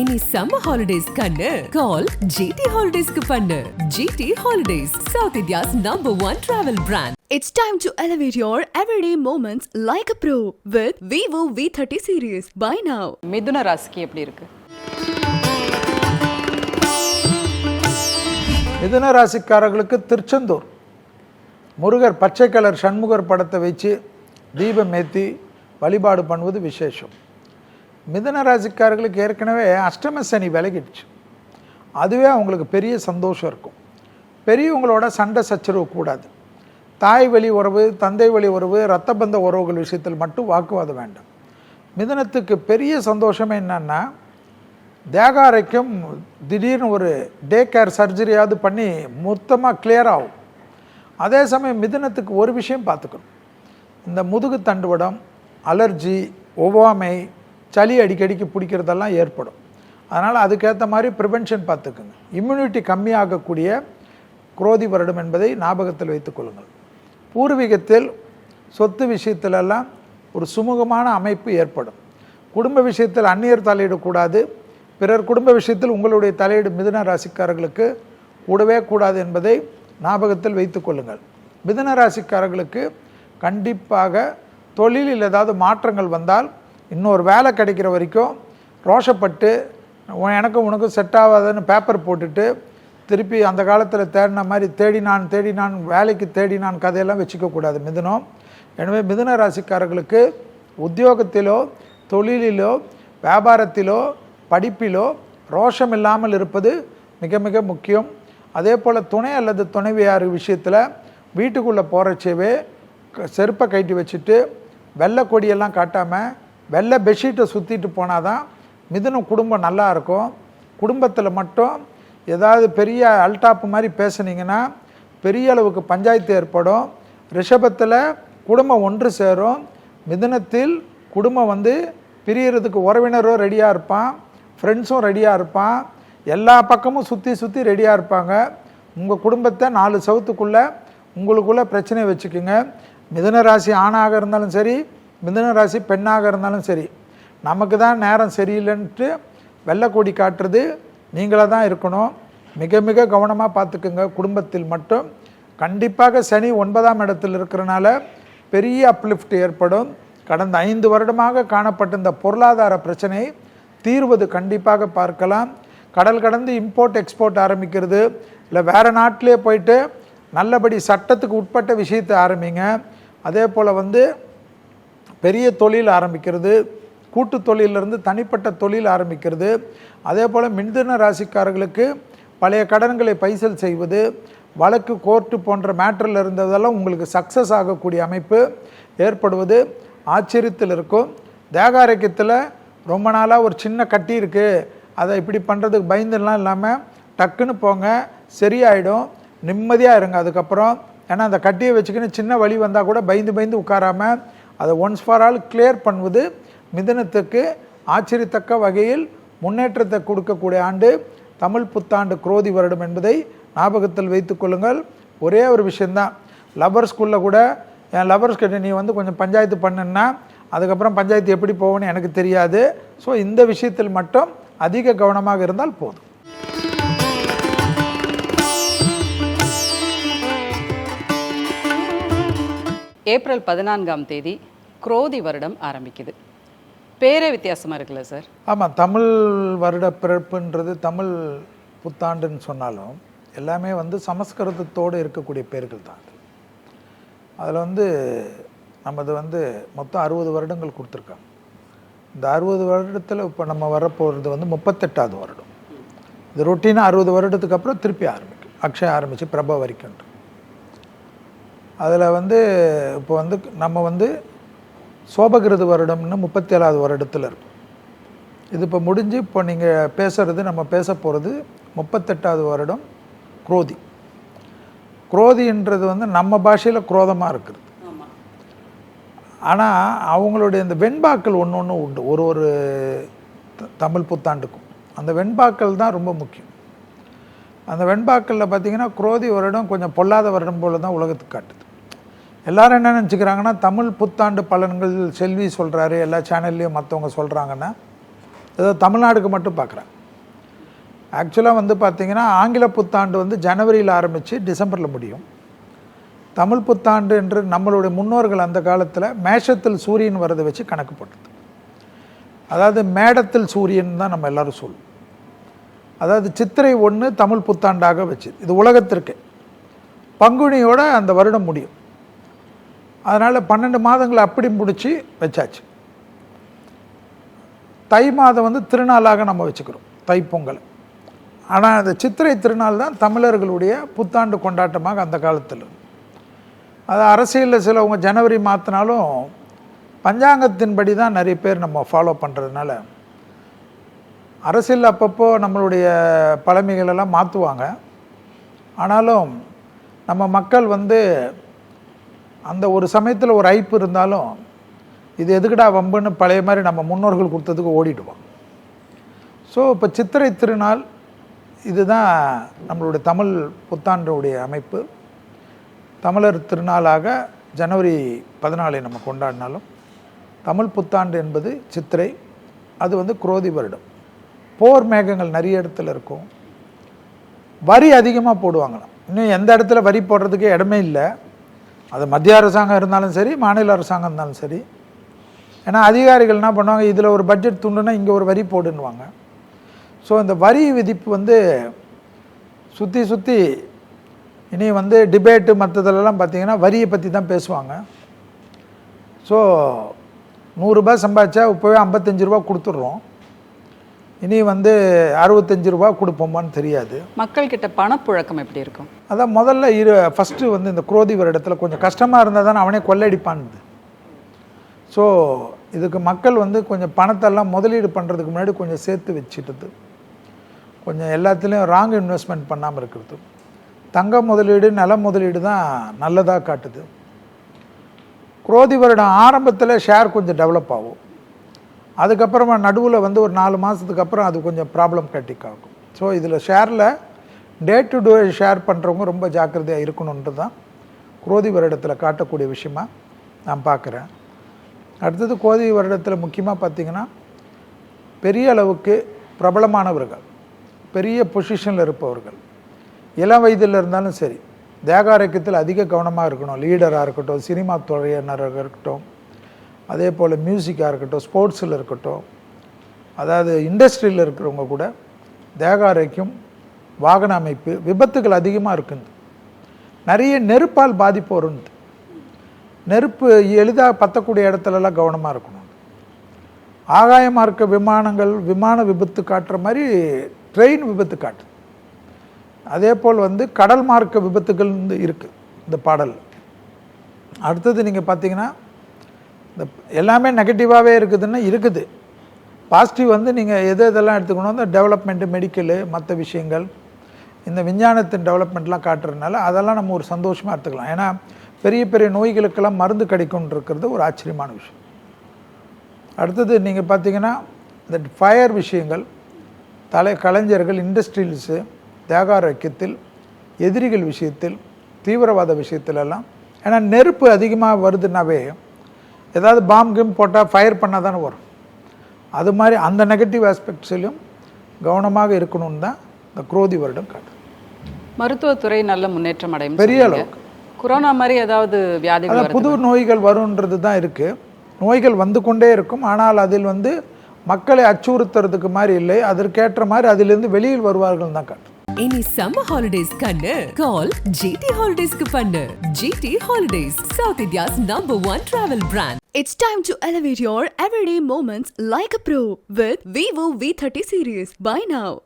இனி summer holidays கண்ணு. கால் GT ஹாலிடேஸ்க்கு பண்ணு. GT holidays South India's number one travel brand It's time to elevate your everyday moments like a pro with Vivo V30 series. Buy now. மிதுன ராசிக்கு எப்படி இருக்கு? மிதுன ராசிக்காரர்களுக்கு திருச்செந்தூர். முருகர் பச்சை கலர் சண்முகர் படத்தை வச்சு தீபம் ஏற்றி வழிபாடு பண்ணுவது விசேஷம். மிதுன ராசிக்காரர்களுக்கு ஏற்கனவே அஷ்டம சனி விலகிடுச்சு. அதுவே அவங்களுக்கு பெரிய சந்தோஷம் இருக்கும். பெரியவங்களோட சண்டை சச்சரவு கூடாது. தாய் வழி உறவு தந்தை வழி உறவு இரத்த பந்த உறவுகள் விஷயத்தில் மட்டும் வாக்குவாதம் வேண்டாம். மிதனத்துக்கு பெரிய சந்தோஷமே என்னன்னா தேகாரைக்கும் திடீர்னு ஒரு டே கேர் சர்ஜரியாவது பண்ணி மொத்தமாக கிளியர் ஆகும். அதே சமயம் மிதனத்துக்கு ஒரு விஷயம் பார்த்துக்கணும். இந்த முதுகு தண்டுவடம் அலர்ஜி ஒவ்வாமை சளி அடிக்கடிக்கு பிடிக்கிறதெல்லாம் ஏற்படும். அதனால் அதுக்கேற்ற மாதிரி ப்ரிவென்ஷன் பார்த்துக்குங்க. இம்யூனிட்டி கம்மியாகக்கூடிய குரோதி வருடம் என்பதை ஞாபகத்தில் வைத்துக்கொள்ளுங்கள் பூர்வீகத்தில் சொத்து விஷயத்திலெல்லாம் ஒரு சுமூகமான அமைப்பு ஏற்படும். குடும்ப விஷயத்தில் அந்நியர் தலையிடக்கூடாது. பிறர் குடும்ப விஷயத்தில் உங்களுடைய தலையீடு மிதுன ராசிக்காரர்களுக்கு கூடவே கூடாது என்பதை ஞாபகத்தில் வைத்துக்கொள்ளுங்கள் மிதுன ராசிக்காரர்களுக்கு கண்டிப்பாக தொழிலில் ஏதாவது மாற்றங்கள் வந்தால் இன்னொரு வேலை கிடைக்கிற வரைக்கும் ரோஷப்பட்டு எனக்கும் உனக்கும் செட் ஆகாதுன்னு பேப்பர் போட்டுட்டு திருப்பி அந்த காலத்தில் தேடின மாதிரி தேடினான் தேடினான் வேலைக்கு தேடினான் கதையெல்லாம் வச்சுக்கக்கூடாது மிதுனம். எனவே மிதுன ராசிக்காரர்களுக்கு உத்தியோகத்திலோ தொழிலிலோ வியாபாரத்திலோ படிப்பிலோ ரோஷம் இல்லாமல் இருப்பது மிக மிக முக்கியம். அதே போல் துணை அல்லது துணைவியார் விஷயத்தில் வீட்டுக்குள்ளே போகிறச்சவே செருப்பை கட்டி வச்சுட்டு வெள்ளை கொடியெல்லாம் காட்டாமல் வெள்ளை பெட்ஷீட்டை சுற்றிட்டு போனால் தான் மிதுனம் குடும்பம் நல்லா இருக்கும். குடும்பத்தில் மட்டும் ஏதாவது பெரிய அல்டாப்பு மாதிரி பேசுனீங்கன்னா பெரிய அளவுக்கு பஞ்சாயத்து ஏற்படும். ரிஷபத்தில் குடும்பம் ஒன்று சேரும். மிதுனத்தில் குடும்பம் வந்து பிரியறதுக்கு உறவினரும் ரெடியாக இருப்பான். ஃப்ரெண்ட்ஸும் ரெடியாக இருப்பான். எல்லா பக்கமும் சுற்றி சுற்றி ரெடியாக இருப்பாங்க. உங்கள் குடும்பத்தை நாலு சவுத்துக்குள்ளே உங்களுக்குள்ளே பிரச்சனை வச்சுக்கோங்க. மிதுன ராசி ஆணாக இருந்தாலும் சரி மிதுன ராசி பெண்ணாக இருந்தாலும் சரி நமக்கு தான் நேரம் சரியில்லைன்ட்டு வெள்ளக்கோடி காட்டுறது நீங்களாக தான் இருக்கணும். மிக மிக கவனமாக பார்த்துக்குங்க. குடும்பத்தில் மட்டும். கண்டிப்பாக சனி ஒன்பதாம் இடத்தில் இருக்கிறனால பெரிய அப்லிஃப்ட் ஏற்படும். கடந்த ஐந்து வருடமாக காணப்பட்ட இந்த பொருளாதார பிரச்சனை தீர்வது கண்டிப்பாக பார்க்கலாம். கடல் கடந்து இம்போர்ட் எக்ஸ்போர்ட் ஆரம்பிக்கிறது. இல்லை வேறு நாட்டிலே போயிட்டு நல்லபடி சட்டத்துக்கு உட்பட்ட விஷயத்தை ஆரம்பிங்க. அதே போல் வந்து பெரிய தொழில் ஆரம்பிக்கிறது கூட்டு தொழிலிருந்து தனிப்பட்ட தொழில் ஆரம்பிக்கிறது. அதே போல் மின்தின ராசிக்காரர்களுக்கு பழைய கடன்களை பைசல் செய்வது வழக்கு கோர்ட்டு போன்ற மேட்டரில் இருந்ததெல்லாம் உங்களுக்கு சக்ஸஸ் ஆகக்கூடிய அமைப்பு ஏற்படுவது ஆச்சரியத்தில் இருக்கும். தேகாரக்கியத்தில் ரொம்ப நாளாக ஒரு சின்ன கட்டி இருக்குது அதை இப்படி பண்ணுறதுக்கு பயந்துலாம் இல்லாமல் டக்குன்னு போங்க சரியாயிடும். நிம்மதியாக இருங்க. அதுக்கப்புறம் ஏன்னா அந்த கட்டியை வச்சுக்கின்னு சின்ன வழி வந்தால் கூட பயந்து பயந்து உட்காராம அதை ஒன்ஸ் ஃபார் ஆல் கிளியர் பண்ணுவது மிதனத்துக்கு ஆச்சரியத்தக்க வகையில் முன்னேற்றத்தை கொடுக்கக்கூடிய ஆண்டு. தமிழ் புத்தாண்டு குரோதி வருடம் என்பதை ஞாபகத்தில் வைத்துக்கொள்ளுங்கள் ஒரே ஒரு விஷயந்தான் லவர்ஸ்குள்ளே கூட என் லவர்ஸ் கிட்ட நீ வந்து கொஞ்சம் பஞ்சாயத்து பண்ணுன்னா அதுக்கப்புறம் பஞ்சாயத்து எப்படி போகும்னு எனக்கு தெரியாது. ஸோ இந்த விஷயத்தில் மட்டும் அதிக கவனமாக இருந்தால் போதும். ஏப்ரல் பதினான்காம் தேதி குரோதி வருடம் ஆரம்பிக்குது. பேரே வித்தியாசமாக இருக்குல்ல சார்? ஆமாம் தமிழ் வருட பிறப்புன்றது தமிழ் புத்தாண்டுன்னு சொன்னாலும் எல்லாமே வந்து சமஸ்கிருதத்தோடு இருக்கக்கூடிய பேர்கள் தான் அது. அதில் வந்து நமது வந்து மொத்தம் அறுபது வருடங்கள் கொடுத்துருக்காங்க. இந்த அறுபது வருடத்தில் இப்போ நம்ம வரப்போகிறது வந்து முப்பத்தெட்டாவது வருடம். இது ரொட்டீனாக அறுபது வருடத்துக்கு அப்புறம் திருப்பி ஆரம்பிக்கும். அக்ஷயம் ஆரம்பித்து பிரபா வரைக்கும் அதில் வந்து இப்போ வந்து நம்ம வந்து சோபகிருது வருடம்னு முப்பத்தி ஏழாவது வருடத்தில் இருக்கும் இது இப்போ முடிஞ்சு இப்போ நீங்கள் பேசுகிறது நம்ம பேச போகிறது முப்பத்தெட்டாவது வருடம் குரோதி. குரோதின்றது வந்து நம்ம பாஷையில் குரோதமாக இருக்குது ஆனால் அவங்களுடைய இந்த வெண்பாக்கள் ஒன்று ஒன்று உண்டு. ஒரு ஒரு தமிழ் புத்தாண்டுக்கும். அந்த வெண்பாக்கள் தான் ரொம்ப முக்கியம். அந்த வெண்பாக்களில் பார்த்தீங்கன்னா குரோதி வருடம் கொஞ்சம் பொல்லாத வருடம் போல தான் உலகத்துக்கு காட்டுது. எல்லாரும் என்ன நினச்சிக்கிறாங்கன்னா தமிழ் புத்தாண்டு பலன்கள் செல்வி சொல்கிறாரு எல்லா சேனல்லையும் மற்றவங்க சொல்கிறாங்கன்னா ஏதோ தமிழ்நாடுக்கு மட்டும் பார்க்குறேன் ஆக்சுவலாக வந்து பார்த்திங்கன்னா ஆங்கில புத்தாண்டு வந்து ஜனவரியில் ஆரம்பித்து டிசம்பரில் முடியும். தமிழ் புத்தாண்டு என்று நம்மளுடைய முன்னோர்கள் அந்த காலத்தில் மேஷத்தில் சூரியன் வரதை வச்சு கணக்கு போட்டது. அதாவது மேடத்தில் சூரியன் தான் நம்ம எல்லாரும் சொல்லுவோம் அதாவது சித்திரை ஒன்று தமிழ் புத்தாண்டாக வச்சு இது உலகத்திற்கு. பங்குனியோட அந்த வருடம் முடியும். அதனால் பன்னெண்டு மாதங்களை அப்படி முடித்து வச்சாச்சு. தை மாதம் வந்து திருநாளாக நம்ம வச்சுக்கிறோம் தைப்பொங்கல் ஆனால் அந்த சித்திரை திருநாள் தான் தமிழர்களுடைய புத்தாண்டு கொண்டாட்டமாக அந்த காலத்தில் அது அரசியலில் சிலவங்க ஜனவரி மாற்றினாலும் பஞ்சாங்கத்தின்படி தான் நிறைய பேர் நம்ம ஃபாலோ பண்ணுறதுனால அரசியல் அப்பப்போ நம்மளுடைய பழமைகளெல்லாம் மாற்றுவாங்க ஆனாலும் நம்ம மக்கள் வந்து அந்த ஒரு சமயத்தில் ஒரு ஐப்பு இருந்தாலும் இது எதுக்குடா வம்புன்னு பழைய மாதிரி நம்ம முன்னோர்கள் கொடுத்ததுக்கு ஓடிடுவோம் ஸோ இப்போ சித்திரை திருநாள் இதுதான் நம்மளுடைய தமிழ் புத்தாண்டுடைய அமைப்பு. தமிழர் திருநாளாக ஜனவரி பதினாலை நம்ம கொண்டாடினாலும் தமிழ் புத்தாண்டு என்பது சித்திரை அது வந்து குரோதி வருடம். போர் மேகங்கள் நிறைய இடத்துல இருக்கும். வரி அதிகமாக போடுவாங்களாம். இன்னும் எந்த இடத்துல வரி போடுறதுக்கே இடமே இல்லை. அது மத்திய அரசாங்கம் இருந்தாலும் சரி மாநில அரசாங்கம் இருந்தாலும் சரி. ஏன்னா அதிகாரிகள் என்ன பண்ணுவாங்க இதில் ஒரு பட்ஜெட் துண்டுனா இங்கே ஒரு வரி போடுன்னுவாங்க. ஸோ இந்த வரி விதிப்பு வந்து சுற்றி சுற்றி இனி வந்து டிபேட்டு மற்றதுலலாம் பார்த்தீங்கன்னா வரியை பற்றி தான் பேசுவாங்க. ஸோ நூறுரூபா சம்பாதிச்சா இப்போவே ஐம்பத்தஞ்சு ரூபா கொடுத்துட்றோம். இனி வந்து அறுபத்தஞ்சு ரூபா கொடுப்போமான்னு தெரியாது. மக்கள்கிட்ட பணப்புழக்கம் எப்படி இருக்கும்? அதான் முதல்ல இரு ஃபஸ்ட்டு வந்து இந்த குரோதி வருடத்தில் கொஞ்சம் கஷ்டமாக இருந்தால் தானே அவனே கொள்ளையடிப்பான்னு ஸோ இதுக்கு மக்கள் வந்து கொஞ்சம் பணத்தெல்லாம் முதலீடு பண்ணுறதுக்கு முன்னாடி கொஞ்சம் சேர்த்து வச்சுட்டது. கொஞ்சம் எல்லாத்துலேயும் ராங் இன்வெஸ்ட்மெண்ட் பண்ணாமல் இருக்கிறது. தங்க முதலீடு நில முதலீடு தான் நல்லதாக காட்டுது. குரோதி வருடம் ஆரம்பத்தில் ஷேர் கொஞ்சம் டெவலப் ஆகும். அதுக்கப்புறமா நடுவில் வந்து ஒரு நாலு மாதத்துக்கு அப்புறம் அது கொஞ்சம் ப்ராப்ளம் கட்டிக்காகும் ஸோ இதில் ஷேரில் டே டு டே ஷேர் பண்ணுறவங்க ரொம்ப ஜாக்கிரதையாக இருக்கணுன்றது தான் குரோதி வருடத்தில் காட்டக்கூடிய விஷயமா நான் பார்க்குறேன். அடுத்தது கோதி வருடத்தில் முக்கியமாக பார்த்தீங்கன்னா பெரிய அளவுக்கு பிரபலமானவர்கள் பெரிய பொசிஷனில் இருப்பவர்கள். இளம் வயதில் இருந்தாலும் சரி தேகாரோக்கியத்தில் அதிக கவனமாக இருக்கணும். லீடராக இருக்கட்டும் சினிமா துறையினராக இருக்கட்டும் அதே போல் மியூசிக்காக இருக்கட்டும் ஸ்போர்ட்ஸில் இருக்கட்டும் அதாவது இண்டஸ்ட்ரியில் இருக்கிறவங்க கூட தேகாரோக்கியம் வாகன அமைப்பு விபத்துகள் அதிகமாக இருக்குது நிறைய நெருப்பால் பாதிப்பு வருது நெருப்பு எளிதாக பற்றக்கூடிய இடத்துலலாம் கவனமாக இருக்கணும். ஆகாயமாக இருக்க விமானங்கள் விமான விபத்து காட்டுற மாதிரி ட்ரெயின் விபத்து காட்டு அதே போல் வந்து கடல் மார்க்க விபத்துகள் வந்து இருக்குது இந்த பாடல். அடுத்தது நீங்கள் பார்த்தீங்கன்னா இந்த எல்லாமே நெகட்டிவாகவே இருக்குதுன்னா இருக்குது. பாசிட்டிவ் வந்து நீங்கள் எது எதெல்லாம் எடுத்துக்கணும் இந்த டெவலப்மெண்ட்டு மெடிக்கலு மற்ற விஷயங்கள் இந்த விஞ்ஞானத்தின் டெவலப்மெண்ட்லாம் காட்டுறதுனால அதெல்லாம் நம்ம ஒரு சந்தோஷமாக எடுத்துக்கலாம். ஏன்னா பெரிய பெரிய நோய்களுக்கெல்லாம் மருந்து கிடைக்கும்னு இருக்கிறது ஒரு ஆச்சரியமான விஷயம். அடுத்தது நீங்கள் பார்த்தீங்கன்னா இந்த ஃபயர் விஷயங்கள் தலை கலைஞர்கள் இண்டஸ்ட்ரியல்ஸு தேகாரோக்கியத்தில் எதிரிகள் விஷயத்தில் தீவிரவாத விஷயத்திலெல்லாம். ஏன்னா நெருப்பு அதிகமாக வருதுனாவே ஏதாவது பாம் கிம் போட்டால் ஃபயர் பண்ணால் தானே வரும். அது மாதிரி அந்த நெகட்டிவ் ஆஸ்பெக்ட்ஸ்லையும் கவனமாக இருக்கணும்னு தான் இந்த குரோதி வருடம் காட்டு மருத்துவத்துறை நல்ல முன்னேற்றம் அடையும் பெரிய சொன்னீங்க. கொரோனா மாதிரி ஏதாவது வருது புது நோய்கள் வருன்றது தான் இருக்குது நோய்கள் வந்து கொண்டே இருக்கும். ஆனால் அதில் வந்து மக்களை அச்சுறுத்துறதுக்கு மாதிரி இல்லை. அதற்கேற்ற மாதிரி அதிலிருந்து வெளியில் வருவார்கள் தான் காட்டு இனி சம்மர் ஹாலிடேஸ் கண்ணு. கால் ஜிடி ஹாலிடேஸ்க்கு பண்ணு. GT holidays South India's number one travel brand It's time to elevate your everyday moments like a pro with Vivo V30 series. Buy now.